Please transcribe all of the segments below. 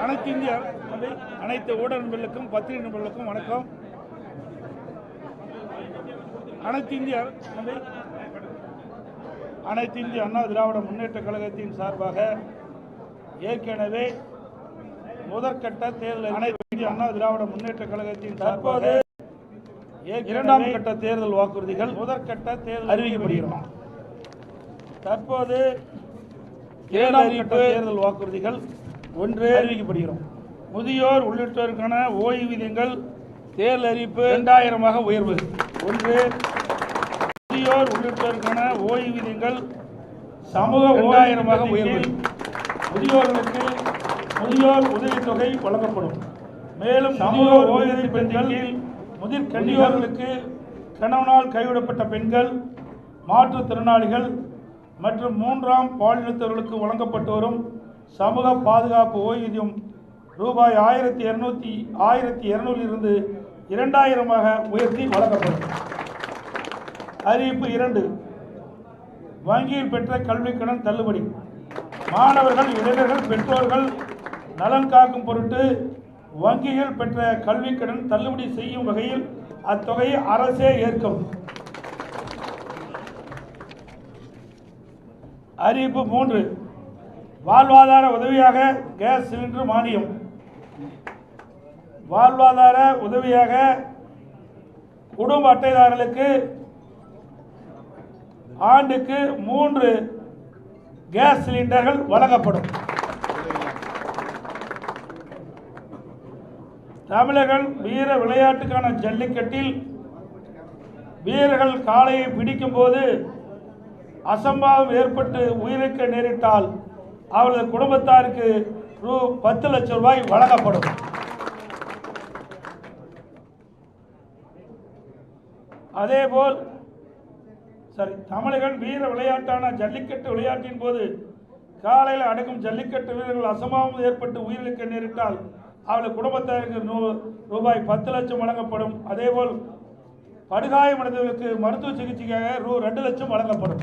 அனைத்து இந்திய அனைத்து ஊடக நண்பர்களுக்கும் பத்திரிகை நண்பர்களுக்கும் வணக்கம். அனைத்து இந்திய அனைத்து இந்திய அண்ணா திராவிட முன்னேற்ற கழகத்தின் சார்பாக ஏற்கனவே முதற்கட்ட தேர்தல் அனைத்து இந்திய அண்ணா திராவிட முன்னேற்ற கழகத்தின் தற்போது இரண்டாம் கட்ட தேர்தல் வாக்குறுதிகள் முதற்கட்ட தேர்தல் அறிவிக்கப்படுகிறோம் தற்போது இரண்டாம் கட்ட தேர்தல் வாக்குறுதிகள் ஒன்று அறிவிக்கப்படுகிறோம். முதியோர் உள்ளிட்டோருக்கான ஓய்வூதியங்கள் தேர்தல் அறிவிப்பு இரண்டாயிரமாக உயர்வு. ஒன்று முதியோர் உள்ளிட்டோருக்கான ஓய்வூதியங்கள் சமூக ஓராயிரமாக உயர்வு. முதியோர்களுக்கு முதியோர் உதவித்தொகை வழங்கப்படும். மேலும் சமூக ஓய்வூதிய பெண்கள் முதிர் கன்னியோர்களுக்கு கணவனால் கைவிடப்பட்ட பெண்கள் மாற்றுத்திறனாளிகள் மற்றும் மூன்றாம் பாலினத்தவர்களுக்கு வழங்கப்பட்டு வரும் சமூக பாதுகாப்பு ஓய்வூதியம் ரூபாய் ஆயிரத்தி இருநூத்தி ஆயிரத்தி இரநூறிலிருந்து இரண்டாயிரமாக உயர்த்தி வழங்கப்படும். அறிவிப்பு இரண்டு. வங்கியில் பெற்ற கல்விக்கடன் தள்ளுபடி. மாணவர்கள் இளைஞர்கள் பெற்றோர்கள் நலன் காக்கும் பொருட்டு வங்கியில் பெற்ற கல்விக்கடன் தள்ளுபடி செய்யும் வகையில் அத்தொகையை அரசே ஏற்கும். அறிவிப்பு மூன்று. வாழ்வாதார உதவியாக கேஸ் சிலிண்டர் மானியம். வாழ்வாதார உதவியாக குடும்ப அட்டைதாரர்களுக்கு ஆண்டுக்கு மூன்று கேஸ் சிலிண்டர்கள் வழங்கப்படும். தமிழர்கள் வீர விளையாட்டுக்கான ஜல்லிக்கட்டில் வீரர்கள் காளையை பிடிக்கும் போது அசம்பாவம் ஏற்பட்டு உயிருக்கு நேரிட்டால் அவரது குடும்பத்தாருக்கு ரூ பத்து லட்சம் ரூபாய் வழங்கப்படும். அதேபோல் சரி தமிழகன் வீர விளையாட்டான ஜல்லிக்கட்டு விளையாட்டின் போது காலையில் அடக்கும் ஜல்லிக்கட்டு வீரர்கள் அசம்பாவம் ஏற்பட்டு உயிரிழக்க நேரிட்டால் அவளது குடும்பத்தாருக்கு நூ- ரூபாய் பத்து லட்சம் வழங்கப்படும். அதேபோல் படுகாயமடைந்தவர்களுக்கு மருத்துவ சிகிச்சைக்காக ரூ ரெண்டு லட்சம் வழங்கப்படும்.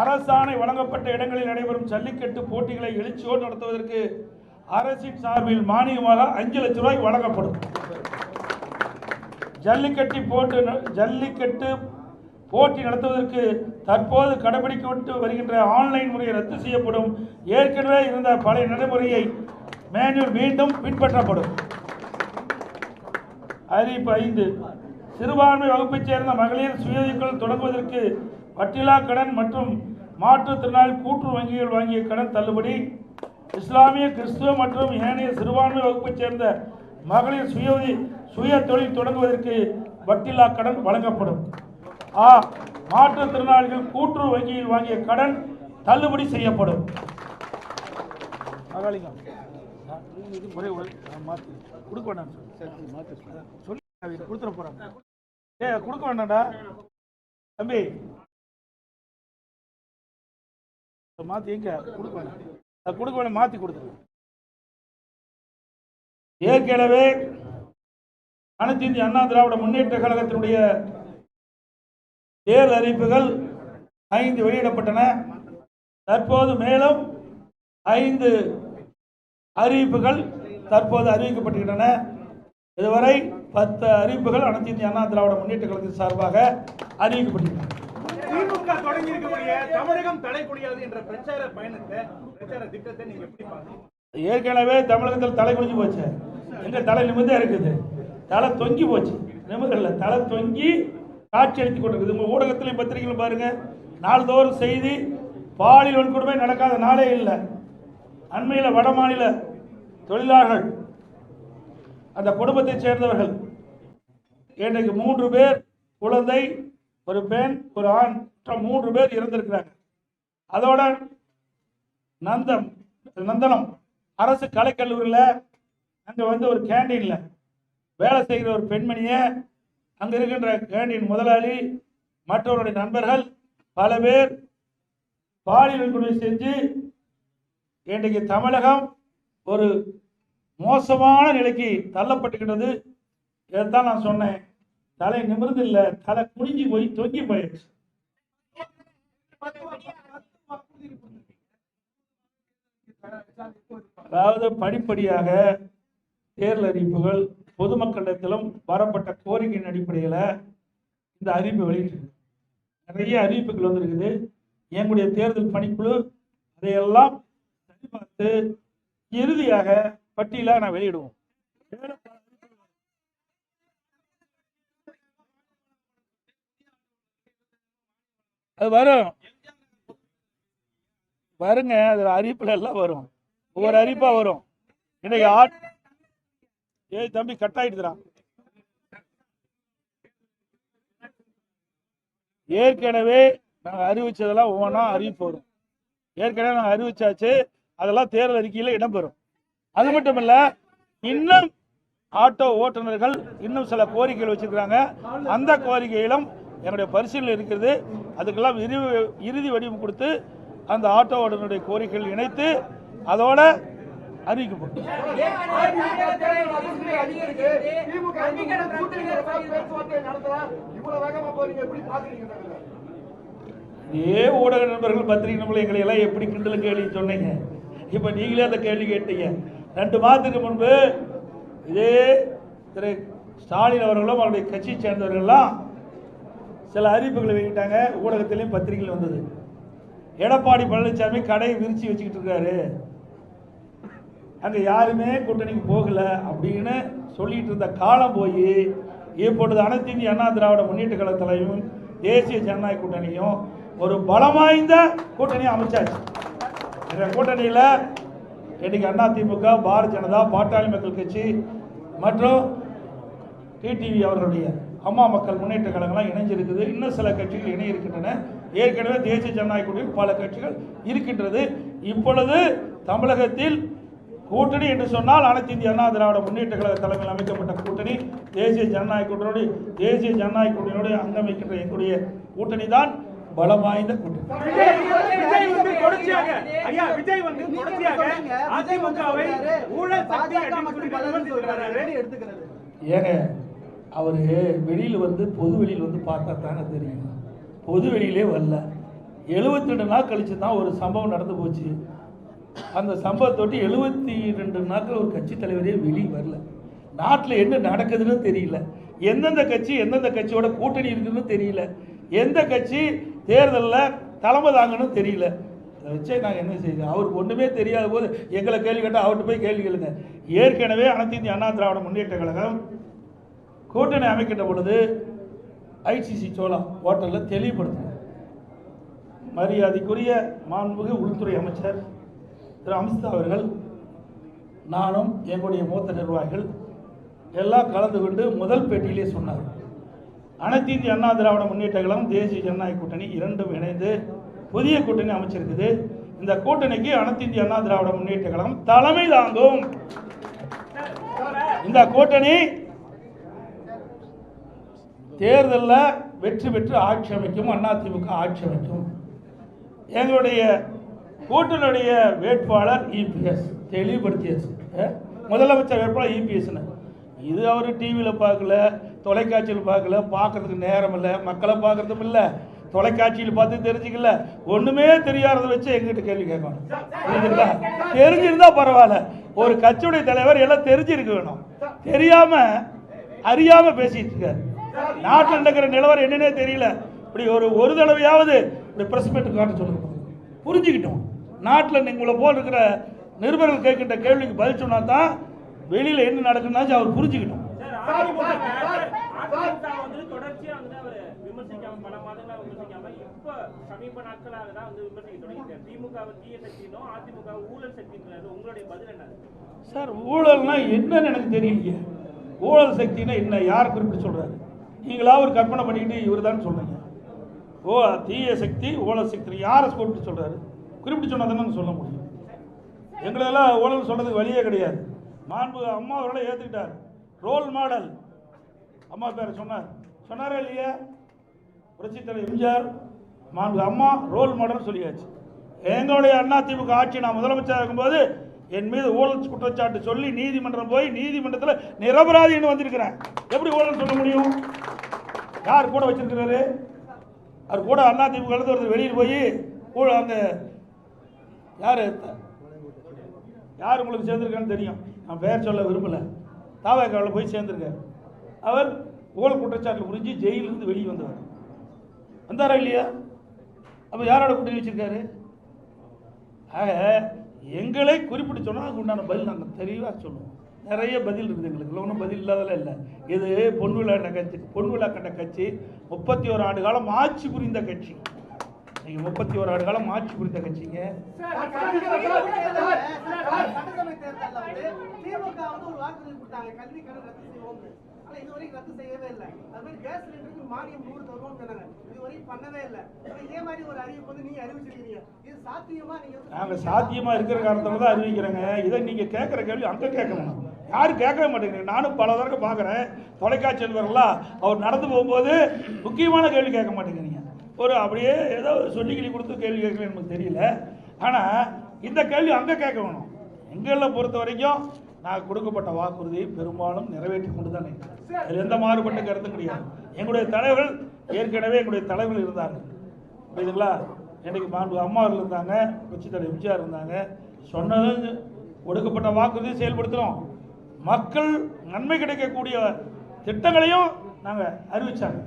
அரசாணை வழங்கப்பட்ட இடங்களில் நடைபெறும் ஜல்லிக்கட்டு போட்டிகளை எழுச்சியோடு நடத்துவதற்கு அரசின் சார்பில் மானியமாக அஞ்சு லட்சம் ரூபாய் வழங்கப்படும். ஜல்லிக்கட்டு போட்டு ஜல்லிக்கட்டு போட்டி நடத்துவதற்கு தற்போது கடைபிடிக்கப்பட்டு வருகின்ற ஆன்லைன் முறையை ரத்து செய்யப்படும். ஏற்கனவே இருந்த பழைய நடைமுறையை மேனுவல் மீண்டும் பின்பற்றப்படும். அறிவிப்பு ஐந்து. சிறுபான்மை வகுப்பைச் சேர்ந்த மகளிர் சுயதிக்குள் தொடங்குவதற்கு வட்டிலா கடன் மற்றும் மாற்றுத்திறனாளி கூட்டு வங்கிகள் வாங்கிய கடன் தள்ளுபடி இஸ்லாமிய கிறிஸ்துவ மற்றும் ஏனைய சிறுபான்மை வகுப்பைச் சேர்ந்த மகளிர் சுய சுய தொழில் தொடங்குவதற்கு வட்டிலா கடன் வழங்கப்படும். ஆ மாற்றுத்திறனாளிகள் கூட்டுறவு வங்கியில் வாங்கிய கடன் தள்ளுபடி செய்யப்படும். கொடுக்க வேண்டாம். சொல்லி கொடுத்துட போறாங்க ஏ கொடுக்க வேண்டாம்டா. தம்பி மாத்தி எங்க? கொடுக்க வேண்டாம் அது கொடுக்க வேணும் மாத்தி கொடுத்துருங்க. ஏற்கனவே அனைத்து இந்திய அண்ணா திராவிட முன்னேற்ற கழகத்தினுடைய தேர்தல் அறிவிப்புகள் ஐந்து வெளியிடப்பட்டன. தற்போது மேலும் ஐந்து அறிவிப்புகள் தற்போது அறிவிக்கப்பட்டுகின்றன. இதுவரை பத்து அறிவிப்புகள் அனைத்து இந்திய அண்ணா திராவிட முன்னேற்ற கழகத்தின் சார்பாக அறிவிக்கப்பட்டுள்ளன. திமுக தொடங்கி இருக்கக்கூடிய தமிழகம் என்ற பிரச்சார பயணத்தை பிரச்சார திட்டத்தை நீங்க எப்படி பாருங்க ஏற்கனவே தமிழகத்தில் தலை குடிஞ்சு போச்சு. எங்க தலை நிமிர்ந்தே இருக்குது. தலை தொங்கி போச்சு. நிமிர்தல்ல தலை தொங்கி காட்சி அளித்து கொண்டிருக்குது. உங்க ஊடகத்திலையும் பத்திரிகைகளும் பாருங்க. நாள்தோறும் செய்தி பாலியல் வன்கொடுமை நடக்காத நாளே இல்லை. அண்மையில் வட மாநில தொழிலாளர்கள் அந்த குடும்பத்தைச் சேர்ந்தவர்கள் இன்றைக்கு மூன்று பேர் குழந்தை ஒரு பெண் ஒரு ஆண் மற்ற மூன்று பேர் இறந்திருக்கிறாங்க அதோட நந்தம் நந்தனம் அரசு கலைக்கல்லூரியில் அங்கே வந்து ஒரு கேண்டீனில் வேலை செய்கிற ஒரு பெண்மணியை அங்கே இருக்கின்ற கேண்டீன் முதலாளி மற்றவருடைய நண்பர்கள் பல பேர் பாலியல் வன்கொடுமை செஞ்சு இன்றைக்கு தமிழகம் ஒரு மோசமான நிலைக்கு தள்ளப்பட்டுக்கிட்டது. இதைத்தான் நான் சொன்னேன். தலை நிமிர்ந்து இல்ல தலை குனிஞ்சு போய் தொங்கி போயிடுச்சு. அதாவது படிப்படியாக தேர்தல் அறிவிப்புகள் பொதுமக்களிடத்திலும் வரப்பட்ட கோரிக்கையின் அடிப்படையில் இந்த அறிவிப்பு வெளியிட்டு நிறைய அறிவிப்புகள் வந்திருக்குது. எங்களுடைய தேர்தல் பணிக்குழு அதையெல்லாம் சரிபார்த்து இறுதியாக பட்டியலாக நான் வெளியிடுவோம். அது வரும். வருங்க அது அறிவிப்புல எல்லாம் வரும். ஒவ்வொரு அறிவிப்பா வரும். இன்னைக்கு ஆட் ஏய் தம்பி கட் ஆயிடுதுடா. ஏற்கனவே நாங்கள் அறிவிச்சதெல்லாம் ஒவ்வொன்றா அறிவிப்பு வரும். ஏற்கனவே நாங்கள் அறிவிச்சாச்சு அதெல்லாம் தேர்தல் அறிக்கையில் இடம்பெறும் அது மட்டும் இல்ல இன்னும் ஆட்டோ ஓட்டுநர்கள் இன்னும் சில கோரிக்கைகள் வச்சிருக்கிறாங்க. அந்த கோரிக்கையிலும் என்னுடைய பரிசீலனை இருக்கிறது. அதுக்கெல்லாம் இறுதி இறுதி வடிவம் கொடுத்து அந்த ஆட்டோ ஓட்டுநருடைய கோரிக்கைகள் இணைத்து அதோட அறிவிக்கப்படும். ஏ ஊடக நண்பர்கள் பத்திரிகை நண்பர்கள் எங்களை எல்லாம் எப்படி கிண்டல் கேள்வி சொன்னீங்க? இப்போ நீங்களே அந்த கேள்வி கேட்டீங்க. ரெண்டு மாதத்துக்கு முன்பு இதே திரு ஸ்டாலின் அவர்களும் அவருடைய கட்சியை சேர்ந்தவர்கள்லாம் சில அறிவிப்புகளை வெளியிட்டாங்க. ஊடகத்திலையும் பத்திரிகையில் வந்தது. எடப்பாடி பழனிசாமி கடையை விரிச்சு வச்சுக்கிட்டு இருக்காரு. அங்கே யாருமே கூட்டணிக்கு போகலை அப்படின்னு சொல்லிட்டு இருந்த காலம் போய் இப்பொழுது அனைத்து இந்திய அண்ணா திராவிட முன்னேற்ற கழகத்திலையும் தேசிய ஜனநாயக கூட்டணியும் ஒரு பலமாய்ந்த கூட்டணியை அமைச்சாச்சு. இந்த கூட்டணியில் இன்னைக்கு அண்ணா திமுக பாரதிய ஜனதா பாட்டாளி மக்கள் கட்சி மற்றும் டிடிவி அவர்களுடைய அம்மா மக்கள் முன்னேற்ற கழகம்லாம் இணைஞ்சிருக்குது. இன்னும் சில கட்சிகள் இணை இருக்கின்றன ஏற்கனவே தேசிய ஜனநாயக கூட்டணியில் பல கட்சிகள் இருக்கின்றது. இப்பொழுது தமிழகத்தில் கூட்டணி என்று சொன்னால் அனைத்து இந்திய அண்ணா திராவிட முன்னேற்ற கழக தலைமையில் அமைக்கப்பட்ட கூட்டணி தேசிய ஜனநாயக கூட்டணியோடு தேசிய ஜனநாயக கூட்டணியோடு அங்கமைக்கின்ற எங்களுடைய கூட்டணி தான் பலம் வாய்ந்த கூட்டணி. ஏங்க அவர் வெளியில் வந்து பொது வெளியில் வந்து பார்த்தா தாங்க தெரியும். பொது வெளியிலே வரல. 72 ரெண்டு நாள் கழித்து தான் ஒரு சம்பவம் நடந்து போச்சு. அந்த சம்பவத்தொட்டி எழுபத்தி ரெண்டு நாட்கள் ஒரு கட்சி தலைவரே வெளியே வரல. நாட்டில் என்ன நடக்குதுன்னு தெரியல. எந்தெந்த கட்சி எந்தெந்த கட்சியோட கூட்டணி இருக்குதுன்னு தெரியல. எந்த கட்சி தேர்தலில் தலைமை தாங்கன்னு தெரியல. அதை வச்சே நாங்கள் என்ன செய்யணும் அவருக்கு ஒன்றுமே தெரியாத போது எங்களை கேள்வி கேட்டால் அவர்கிட்ட போய் கேள்வி கேளுங்க. ஏற்கனவே அனைத்து இந்திய அண்ணா திராவிட முன்னேற்ற கழகம் கூட்டணி அமைக்கின்ற பொழுது ஐசிசி சோழா ஹோட்டலில் தெளிவுபடுத்தினார். மரியாதைக்குரிய மாண்புமிகு உள்துறை அமைச்சர் திரு அமித்ஷா அவர்கள் நானும் எங்களுடைய மூத்த நிர்வாகிகள் எல்லாம் கலந்து கொண்டு முதல் பேட்டியிலே சொன்னார். அனைத்து இந்திய அண்ணா திராவிட முன்னேற்ற கழகம் தேசிய ஜனநாயக கூட்டணி இரண்டும் இணைந்து புதிய கூட்டணி அமைச்சிருக்குது. இந்த கூட்டணிக்கு அனைத்து இந்திய அண்ணா திராவிட முன்னேற்ற கழகம் தலைமை தாங்கும். இந்த கூட்டணி தேர்தலில் வெற்றி பெற்று ஆட்சி அமைக்கும் அதிமுக ஆட்சி அமைக்கும். எங்களுடைய கூட்டணியுடைய வேட்பாளர் இபிஎஸ் தெளிவுபடுத்தியாச்சு. முதலமைச்சர் வேட்பாளர் இபிஎஸ்னு இது அவர் டிவியில் பார்க்கல தொலைக்காட்சியில் பார்க்கல பார்க்கறதுக்கு நேரம் இல்லை மக்களை பார்க்கறதும் இல்லை தொலைக்காட்சியில் பார்த்து தெரிஞ்சுக்கல. ஒன்றுமே தெரியாததை வச்சு எங்கிட்ட கேள்வி கேட்கணும். புரியுதுங்களா? தெரிஞ்சிருந்தா பரவாயில்ல. ஒரு கட்சியுடைய தலைவர் எல்லாம் தெரிஞ்சிருக்க வேணும். தெரியாமல் அறியாமல் பேசிகிட்டு இருக்காரு. நாட்டில் நடக்கிற நிலவரம் என்னன்னே தெரியல. இப்படி ஒரு ஒரு தடவையாவது இப்படி ப்ரெஸ் மீட்டு காட்ட சொல்லுங்க. புரிஞ்சுக்கிட்டோம். நாட்டில் உங்களை போல் இருக்கிற நிருபர்கள் கேட்கின்ற கேள்விக்கு பதில் சொன்னா தான் வெளியில் என்ன நடக்குதுன்னு அவர் புரிஞ்சுக்கிட்டோம். சார் ஊழல்னா என்னன்னு எனக்கு தெரியலையே. ஊழல் சக்தினா என்ன? யார் குறிப்பிட்டு சொல்றாரு? நீங்களா ஒரு கற்பனை பண்ணிக்கிட்டு இவர் தான் சொன்னீங்க ஓ தீய சக்தி ஓல சக்தி. யாரை குறிப்பிட்டு சொல்கிறாரு குறிப்பிட்டு சொன்னால் தானே சொல்ல முடியும். எங்களெல்லாம் ஊழல் சொல்கிறதுக்கு வழியே கிடையாது. மாண்பு அம்மா அவர்களை ஏற்றுக்கிட்டார் ரோல் மாடல் அம்மா பேர் சொன்னார். சொன்னாரா இல்லையா? புரட்சித் தலைவர் எம்ஜிஆர் மாண்பு அம்மா ரோல் மாடல்னு சொல்லியாச்சு. எங்களுடைய அண்ணா திமுக ஆட்சி நான் முதலமைச்சராக இருக்கும்போது என் மீது ஊழல் குற்றச்சாட்டு சொல்லி நீதிமன்றம் போய் நீதிமன்றத்தில் நிரபராதின்னு வந்திருக்கிறேன். எப்படி ஊழல் சொல்ல முடியும்? யார் கூட வச்சிருக்கிறாரு. அவர் கூட அண்ணா திமுக ஒருத்தர் வெளியில் போய் கூட அந்த யார்? யார் உங்களுக்கு சேர்ந்துருக்கான்னு தெரியும். நான் பெயர் சொல்ல விரும்பலை. தாவாக்காவில் போய் சேர்ந்திருக்காரு. அவர் ஊழல் குற்றச்சாட்டில் புரிஞ்சு ஜெயிலிருந்து வெளியே வந்தவர். வந்தாரா இல்லையா? அப்போ யாரோட கூட்டணி வச்சிருக்காரு? ஆக எங்களை குறிப்பிட்டு சொன்னால் அதுக்கு உண்டான பதில் நாங்கள் தெளிவாக சொல்லுவோம். நிறைய பதில் இருக்குது எங்களுக்கு ஒன்றும் பதில் இல்லாதெல்லாம் இல்லை இது பொன் விழா கட்சி பொன் விழா கண்ட கட்சி முப்பத்தி ஒரு ஆண்டு காலம் ஆட்சி புரிந்த கட்சி நீங்கள் முப்பத்தி ஒரு ஆண்டு காலம் ஆட்சி புரிந்த கட்சிங்க நீங்க சாத்தியமா நீங்க இருக்கிற காரணத்தில் தான் அறிவிக்கிறேங்க இதை நீங்கள் கேட்குற கேள்வி அங்கே கேட்கணும் யாரும் கேட்கவே மாட்டேங்கிறீங்க நானும் பல தடவை பார்க்குறேன். தொலைக்காட்சி வருவர்களா அவர் நடந்து போகும்போது முக்கியமான கேள்வி கேட்க மாட்டேங்கிறீங்க. ஒரு அப்படியே ஏதோ சொல்லிக்கிளி கொடுத்து கேள்வி கேட்கல நமக்கு தெரியல. ஆனால் இந்த கேள்வி அங்கே கேட்க வேணும். எங்களை பொறுத்த வரைக்கும் நான் கொடுக்கப்பட்ட வாக்குறுதியை பெரும்பாலும் நிறைவேற்றி கொண்டு தான் அதில் எந்த மாறுபட்ட கருத்தும் கிடையாது. எங்களுடைய தலைவர்கள் ஏற்கனவே எங்களுடைய தலைவர்கள் இருந்தாங்க. புரியுதுங்களா? எனக்கு மாண்பு அம்மா இருந்தாங்க கட்சி தலைவர் எம்ஜிஆர் இருந்தாங்க. சொன்னது கொடுக்கப்பட்ட வாக்குறுதியை செயல்படுத்துகிறோம் மக்கள் நன்மை கிடைக்கக்கூடிய திட்டங்களையும் நாங்கள் அறிவிச்சாங்க.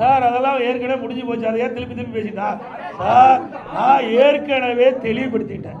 சார் அதெல்லாம் ஏற்கனவே முடிஞ்சு போச்சு. அதை ஏன் திருப்பி திருப்பி பேசிட்டா. சார் நான் ஏற்கனவே தெளிவுபடுத்திட்டேன்.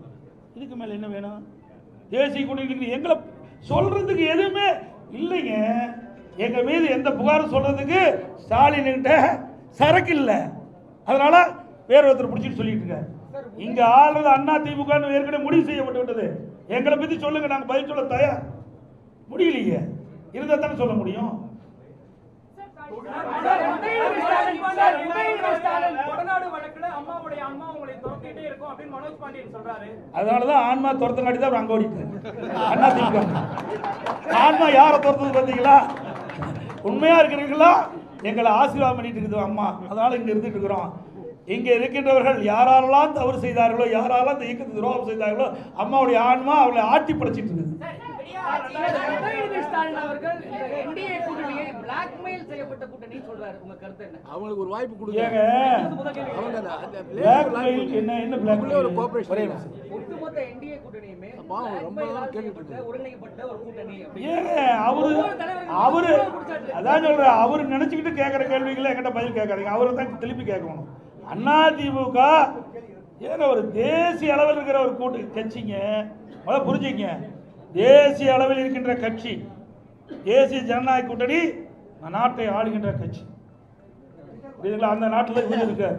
இதுக்கு மேல என்ன வேணும்? தேசிய கூட்டணி எங்களை சொல்றதுக்கு எதுவுமே இல்லைங்க. எங்க மீது எந்த புகாரும் சொல்றதுக்கு ஸ்டாலின் கிட்ட சரக்கு இல்லை. அதனால வேற ஒருத்தர் பிடிச்சிட்டு சொல்லிட்டு இருக்காரு. இங்க ஆளுறது அண்ணா திமுக ஏற்கனவே முடிவு செய்யப்பட்டு விட்டது. எங்களை பத்தி சொல்லுங்க. நாங்க பதில் சொல்ல தயார் முடியலையே. இருந்தா தானே சொல்ல முடியும். கொடநாடு அதனால தான் ஆன்மா துரத்தங்காட்டி தான் அவர் அங்கே ஓடிட்டார் அண்ணா திமுக ஆன்மா யாரை துரத்துது பார்த்தீங்களா? உண்மையா இருக்கிறீங்களா எங்களை ஆசீர்வாதம் பண்ணிட்டு இருக்குது அம்மா. அதனால இங்க இருந்துட்டு இருக்கிறோம். இங்க இருக்கின்றவர்கள் யாரெல்லாம் தவறு செய்தார்களோ யாரெல்லாம் இந்த இயக்கத்துக்கு துரோகம் செய்தார்களோ அம்மாவுடைய ஆன்மா அவளை ஆட்டி படைச்சிட்டு இருக்குது பிளாக்மெயில் செய்யப்பட்ட கூட்டணி சொல்றாரு. உங்க கருத்து என்ன? அவங்களுக்கு ஒரு வாய்ப்பு கொடுங்க. அவங்க என்ன என்ன உள்ளே ஒரு. நிமிஷம். ஒட்டுமொத்த என்டிஏ கூட்டணியுமே ரொம்ப நாள் செய்யப்பட்ட, ஒருங்கிணைக்கப்பட்ட ஒரு கூட்டணி. ஏங்க அவரு அவரு அதான் சொல்றேன் அவரு நினைச்சுக்கிட்டு கேட்கிற கேள்விகளை என்கிட்ட பதில் கேட்காதீங்க. அவரை தான் திருப்பி கேட்கணும். அண்ணா திமுக ஏங்க ஒரு தேசிய அளவில் இருக்கிற ஒரு கூட்டு கட்சிங்க. முதல்ல புரிஞ்சுங்க. தேசிய அளவில் இருக்கின்ற கட்சி தேசிய ஜனநாயக கூட்டணி நாட்டை ஆளுகின்ற கட்சி. புரியுதுங்களா அந்த நாட்டில் இவர் இருக்கார்.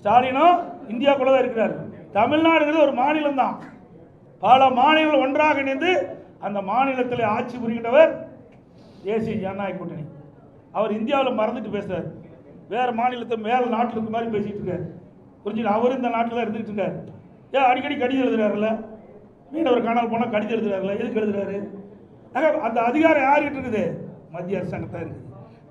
ஸ்டாலினும் இந்தியாக்குள்ள தான் இருக்கிறார். தமிழ்நாடுங்கிறது ஒரு மாநிலம் தான் பல மாநிலங்கள் ஒன்றாக இணைந்து அந்த மாநிலத்தில் ஆட்சி புரிகின்றவர் தேசிய ஜனநாயக கூட்டணி. அவர் இந்தியாவில் மறந்துட்டு பேசுறார். வேறு மாநிலத்தை மேலே நாட்டில் இருக்க மாதிரி பேசிகிட்டு இருக்கார். புரிஞ்சுங்க அவர் இந்த நாட்டில் இருந்துகிட்டு இருக்கார். ஏன் அடிக்கடி கடிதம் எழுதுறாருல்ல? மீனவர் காணால் போனால் கடிதம் எழுதுறாருல்ல? எதுக்கு எழுதுறாரு? அந்த அதிகாரம் யார்கிட்ட இருக்குது? மத்திய அரசாங்கத்தான் இருக்குது.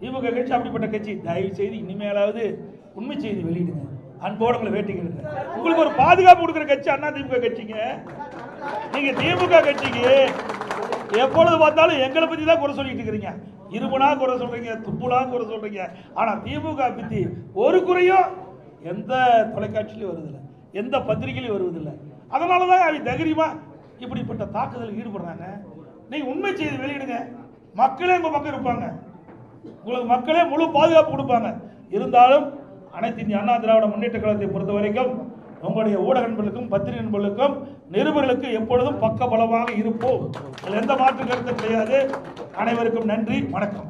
திமுக கட்சி அப்படிப்பட்ட கட்சி தயவு செய்து இனிமேலாவது உண்மை செய்தி வெளியிடுங்க. அன்போடு உங்களை வேட்டிக்கிறேன் உங்களுக்கு ஒரு பாதுகாப்பு கொடுக்குற கட்சி அண்ணா திமுக கட்சிங்க. நீங்க திமுக கட்சிக்கு எப்பொழுது பார்த்தாலும் எங்களை பத்தி தான் குறை சொல்லிட்டு இருக்கிறீங்க. இருமுனா குறை சொல்றீங்க துப்புனா குறை சொல்றீங்க. ஆனா திமுக பத்தி ஒரு குறையும் எந்த தொலைக்காட்சியிலையும் வருதில்லை எந்த பத்திரிகையிலையும் வருவதில்லை. அதனால தான் அவங்க தைரியமா இப்படிப்பட்ட தாக்குதல் ஈடுபடுறாங்க. நீங்க உண்மை செய்தி வெளியிடுங்க. மக்களே உங்க பக்கம் இருப்பாங்க. உங்களுக்கு மக்களே முழு பாதுகாப்பு கொடுப்பாங்க. இருந்தாலும் அனைத்து இந்திய அண்ணா திராவிட முன்னேற்ற கழகத்தை பொறுத்த வரைக்கும் உங்களுடைய ஊடக நண்பர்களுக்கும் பத்திரிகை நண்பர்களுக்கும் நிருபர்களுக்கு எப்பொழுதும் பக்க பலமாக இருப்போம் எந்த மாற்று கருத்தும் கிடையாது. அனைவருக்கும் நன்றி வணக்கம்.